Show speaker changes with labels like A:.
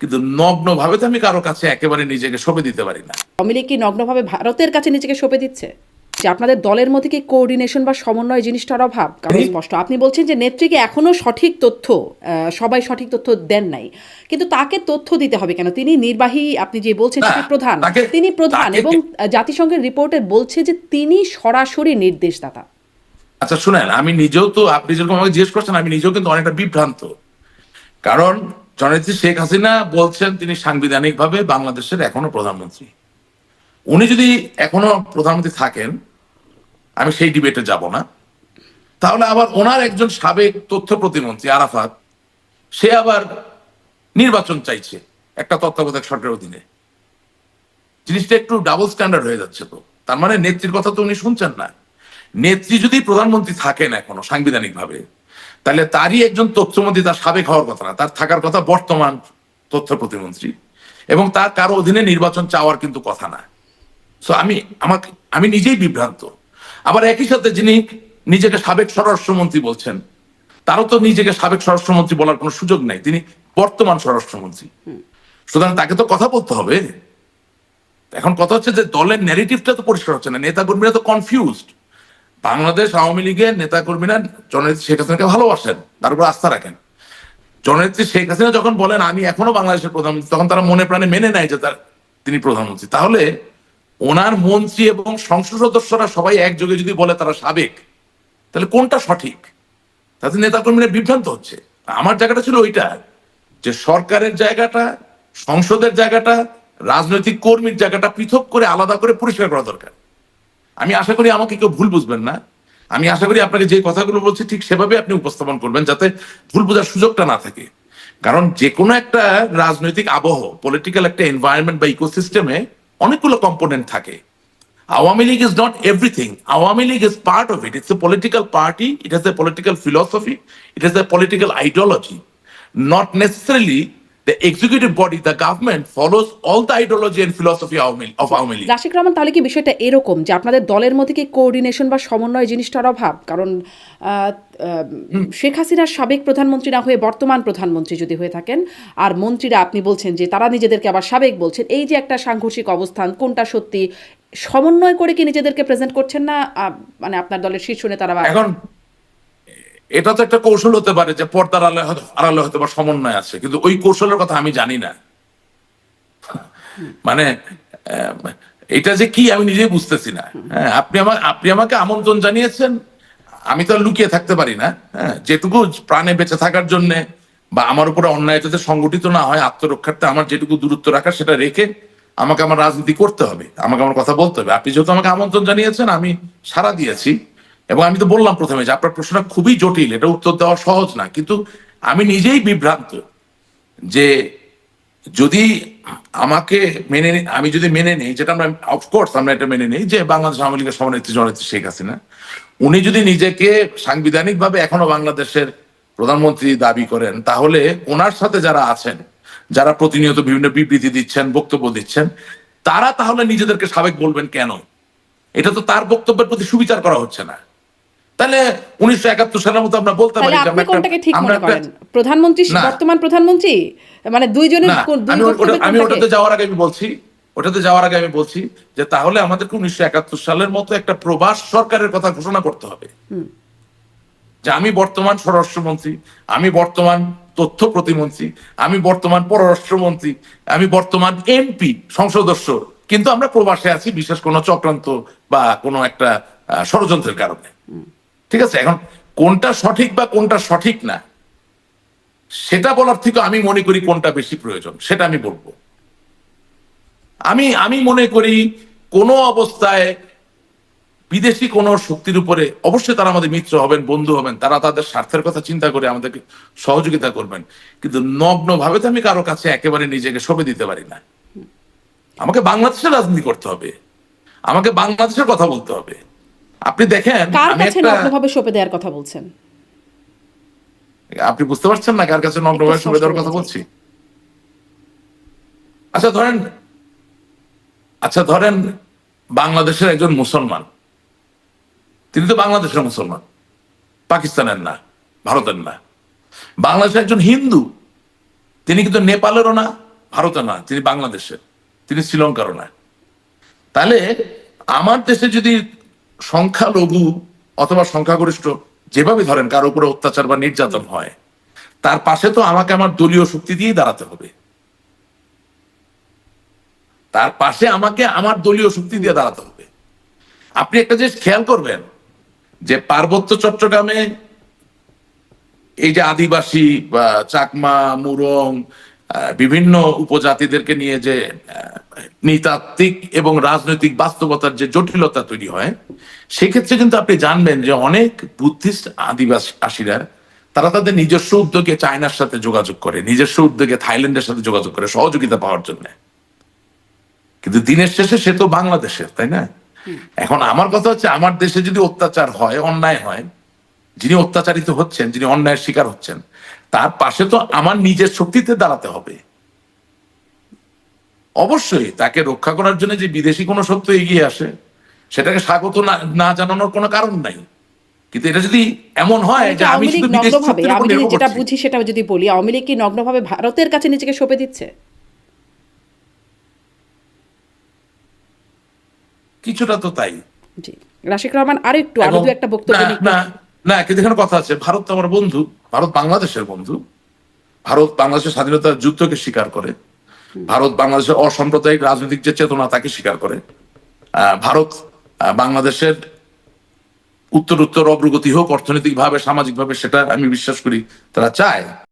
A: কিন্তু নগ্ন ভাবে তো আমি কারও কাছে একেবারে নিজেকে সঁপে দিতে পারি না।
B: আওয়ামী লীগ কি নগ্নভাবে ভারতের কাছে নিজেকে সঁপে দিচ্ছে? যে আপনাদের দলের মধ্যে কি কোঅর্ডিনেশন বা সমন্বয় জিনিসটার অভাব? কারণ স্পষ্ট আপনি বলছেন যে নেত্রীকে এখনও সঠিক তথ্য সবাই সঠিক তথ্য দেন নাই। কিন্তু তাকে তথ্য দিতে হবে কেন? তিনি নির্বাহী আপনি যে বলছেন
A: না,
B: প্রধান। তিনি প্রধান এবং জাতিসংঘের রিপোর্টে বলছে যে তিনি সরাসরি নির্দেশদাতা।
A: আচ্ছা শুনেন আমি নিজেও তো আপনি যেরকম আমাকে জিজ্ঞেস করছেন আমি নিজেও কিন্তু অনেকটা বিভ্রান্ত। কারণ জননেত্রী শেখ হাসিনা বলছেন তিনি সাংবিধানিকভাবে বাংলাদেশের এখনও প্রধানমন্ত্রী। উনি যদি এখনও প্রধানমন্ত্রী থাকেন, আমি সেই ডিবেটে যাব না। তাহলে আবার ওনার একজন সাবেক তথ্য প্রতিমন্ত্রী আরাফাত, সে আবার নির্বাচন চাইছে একটা তত্ত্বাবধায়ক সরকারের অধীনে। জিনিসটা একটু ডাবল স্ট্যান্ডার্ড হয়ে যাচ্ছে তো। তার মানে নেত্রীর কথা তো উনি শুনছেন না। নেত্রী যদি প্রধানমন্ত্রী থাকেন এখনও সাংবিধানিক ভাবে তাহলে তারই একজন তথ্যমন্ত্রী তার সাবেক হওয়ার কথা না, তার থাকার কথা বর্তমান তথ্য প্রতিমন্ত্রী। এবং তার কারও অধীনে নির্বাচন চাওয়ার কিন্তু কথা না। সো আমি, আমাকে, আমি নিজেই বিভ্রান্ত। আবার একই সাথে যিনি নিজেকে সাবেক স্বরাষ্ট্রমন্ত্রী বলছেন, তারও তো নিজেকে সাবেক স্বরাষ্ট্রমন্ত্রী বলার কোনো সুযোগ নাই। তিনি বর্তমান স্বরাষ্ট্রমন্ত্রী। সুতরাং তাকে তো কথা বলতে হবে। এখন কথা হচ্ছে যে দলের ন্যারেটিভটা তো পরিষ্কার হচ্ছে না নেতা কর্মীরা তো কনফিউজড বাংলাদেশ আওয়ামী লীগের নেতা কর্মীরা জননেত্রী শেখ হাসিনাকে ভালোবাসেন, তার উপর আস্থা রাখেন। জননেত্রী শেখ হাসিনা যখন বলেন, আমি এখনও বাংলাদেশের প্রধানমন্ত্রী, তখন তারা মনে প্রাণে মেনে নেয় যে তার তিনি প্রধানমন্ত্রী। তাহলে ওনার মন্ত্রী এবং সংসদ সদস্যরা সবাই একযোগে যদি বলে তারা সাবেক, তাহলে কোনটা সঠিক? তাতে নেতাকর্মীরা বিভ্রান্ত হচ্ছে। আমার জায়গাটা ছিল ওইটা, যে সরকারের জায়গাটা, সংসদের জায়গাটা, রাজনৈতিক কর্মীর জায়গাটা পৃথক করে আলাদা করে পরিষ্কার করা দরকার। আমি আশা করি আমাকে কেউ ভুল বুঝবেন না। আমি আশা করি আপনাকে যে কথাগুলো বলছি ঠিক সেভাবে আপনি উপস্থাপন করবেন যাতে ভুল বোঝার সুযোগটা না থাকে। কারণ যে কোনো একটা রাজনৈতিক আবহ পলিটিক্যাল একটা এনভায়রনমেন্ট বা ইকোসিস্টেমে অনেকগুলো কম্পোনেন্ট থাকে। Awami League is not everything Awami League is part of it it's a political party it is a political philosophy it is a political ideology not necessarily the executive body, the government follows all the ideology and philosophy of Aumi- League.
B: Rashik Rahman তাহলে কি বিষয়টা এরকম যে আপনাদের দলের মধ্যে কি coordination বা সমন্বয় জিনিসটার অভাব কারণ শেখ হাসিনার সাবেক প্রধানমন্ত্রী না হয়ে বর্তমান প্রধানমন্ত্রী যদি হয়ে থাকেন আর মন্ত্রীরা আপনি বলছেন যে তারা নিজেদেরকে আবার সাবেক বলছেন এই যে একটা সাংঘর্ষিক অবস্থান কোনটা সত্যি সমন্বয় করে কি নিজেদেরকে প্রেজেন্ট করছেন না মানে আপনার দলের শীর্ষ নেতারা
A: এখন এটা তো একটা কৌশল হতে পারে যে পর্দার হয়তো আড়ালে হয়তো বা সমন্বয় আছে, কিন্তু ওই কৌশলের কথা আমি জানি না। মানে এটা যে কি আমি নিজেই বুঝতেছি না। হ্যাঁ আপনি আমার আপনি আমাকে আমন্ত্রণ জানিয়েছেন, আমি তো লুকিয়ে থাকতে পারি না। হ্যাঁ যেটুকু প্রাণে বেঁচে থাকার জন্য বা আমার উপরে অন্যায় যাতে সংগঠিত না হয়, আত্মরক্ষার্থে আমার যেটুকু দূরত্ব রাখা সেটা রেখে আমাকে আমার রাজনীতি করতে হবে, আমাকে আমার কথা বলতে হবে। আপনি যেহেতু আমাকে আমন্ত্রণ জানিয়েছেন, আমি সাড়া দিয়েছি। এবং আমি তো বললাম প্রথমে যে আপনার প্রশ্নটা খুবই জটিল, এটা উত্তর দেওয়া সহজ না। কিন্তু আমি নিজেই বিভ্রান্ত যে যদি আমাকে মেনে আমি যদি মেনে নিই, যেটা আমরা অফকোর্স আমরা এটা মেনে নিই যে বাংলাদেশ আওয়ামী লীগের সভানেত্রী জননেত্রী শেখ হাসিনা, উনি যদি নিজেকে সাংবিধানিক ভাবে এখনও বাংলাদেশের প্রধানমন্ত্রী দাবি করেন, তাহলে ওনার সাথে যারা আছেন, যারা প্রতিনিয়ত বিভিন্ন বিবৃতি দিচ্ছেন, বক্তব্য দিচ্ছেন, তারা তাহলে নিজেদেরকে সাবেক বলবেন কেন? এটা তো তার বক্তব্যের প্রতি সুবিচার করা হচ্ছে না। তাহলে উনিশশো একাত্তর সালের মতো আমরা বলতে পারি
B: আপনি কোনটাকে ঠিক মনে করেন? প্রধানমন্ত্রী বর্তমান প্রধানমন্ত্রী? মানে দুইজনের
A: আমি? ওটাতে যাওয়ার আগে আমি বলছি ওটাতে যাওয়ার আগে আমি বলছি যে তাহলে আমাদেরকে উনিশশো একাত্তর সালের মতো একটা প্রবাস সরকারের কথা ঘোষণা করতে হবে। যে আমি বর্তমান স্বরাষ্ট্রমন্ত্রী আমি বর্তমান তথ্য প্রতিমন্ত্রী আমি বর্তমান পররাষ্ট্রমন্ত্রী আমি বর্তমান এমপি সংসদস্য কিন্তু আমরা প্রবাসে আছি বিশেষ কোনো চক্রান্ত বা কোনো একটা ষড়যন্ত্রের কারণে। ঠিক আছে, এখন কোনটা সঠিক বা কোনটা সঠিক না, সেটা বলার থেকে আমি মনে করি কোনটা বেশি প্রয়োজন, সেটা আমি বলব। আমি আমি মনে করি কোনো অবস্থায় বিদেশি কোন শক্তির উপরে অবশ্যই তারা আমাদের মিত্র হবেন, বন্ধু হবেন, তারা তাদের স্বার্থের কথা চিন্তা করে আমাদেরকে সহযোগিতা করবেন, কিন্তু নগ্ন ভাবে তো আমি কারও কাছে একেবারে নিজেকে সঁপে দিতে পারি না। আমাকে বাংলাদেশের রাজনীতি করতে হবে, আমাকে বাংলাদেশের কথা বলতে হবে। আপনি দেখেন
B: কার
A: আমি
B: কাছে নগ্নভাবে সঁপে দেওয়ার কথা বলছেন?
A: আপনি বুঝতে পারছেন না কার কাছে নগ্নভাবে সঁপে দেওয়ার কথা বলছি? আচ্ছা ধরেন আচ্ছা ধরেন বাংলাদেশের একজন মুসলমান। তিনি তো বাংলাদেশের মুসলমান পাকিস্তানের না ভারতের না। বাংলাদেশের একজন হিন্দু তিনি কিন্তু নেপালেরও না ভারতে না তিনি বাংলাদেশের তিনি শ্রীলঙ্কারও না। তাহলে আমার দেশে যদি সংখ্যালঘু অথবা সংখ্যাগরিষ্ঠ যেভাবে ধরেন কারও উপরে অত্যাচার বা নির্যাতন হয়, তার পাশে তো আমাকে আমার দলীয় শক্তি দিয়েই দাঁড়াতে হবে। তার পাশে আমাকে আমার দলীয় শক্তি দিয়ে দাঁড়াতে হবে। আপনি একটা জিনিস খেয়াল করবেন, যে পার্বত্য চট্টগ্রামে এই যে আদিবাসী বা চাকমা, মুরং বিভিন্ন উপজাতিদেরকে নিয়ে যে নৃতাত্ত্বিক এবং রাজনৈতিক বাস্তবতার যে জটিলতা তৈরি হয় সেক্ষেত্রে কিন্তু আপনি জানবেন যে অনেক বুদ্ধিস্ট আদিবাসীরা তারা তাদের নিজস্ব উদ্যোগে চায়নার সাথে যোগাযোগ করে নিজস্ব উদ্যোগে থাইল্যান্ডের সাথে যোগাযোগ করে সহযোগিতা পাওয়ার জন্য। কিন্তু দিনের শেষে সে তো বাংলাদেশের তাই না? এখন আমার কথা হচ্ছে আমার দেশে যদি অত্যাচার হয় অন্যায় হয় যিনি অত্যাচারিত হচ্ছেন যিনি অন্যায়ের শিকার হচ্ছেন তার পাশে তো আমার নিজের শক্তিতে দাঁড়াতে হবে। অবশ্যই তাকে রক্ষা করার জন্য যে বিদেশি কোনো শক্তি এগিয়ে আসে সেটাকে স্বাগত না জানানোর কোনো কারণ নাই। কিন্তু এটা যদি এমন হয় যে আমি শুধু
B: নগ্নভাবে আমি যেটা বুঝি সেটা যদি বলি আওয়ামী লীগ কি নগ্নভাবে ভারতের কাছে নিজেকে সঁপে দিচ্ছে?
A: কিছুটা তো তাই।
B: জি রাশিক রহমান আরও একটু
A: আরও
B: দু একটা বক্তব্য
A: না, না না কিন্তু এখানে কথা আছে ভারত তো আমার বন্ধু ভারত বাংলাদেশের বন্ধু। ভারত বাংলাদেশের স্বাধীনতার যুদ্ধকে স্বীকার করে। ভারত বাংলাদেশের অসাম্প্রদায়িক রাজনৈতিক যে চেতনা তাকে স্বীকার করে ভারত বাংলাদেশের উত্তর উত্তর অগ্রগতি হোক, অর্থনৈতিকভাবে, সামাজিকভাবে সামাজিক ভাবে সেটা আমি বিশ্বাস করি তারা চায়।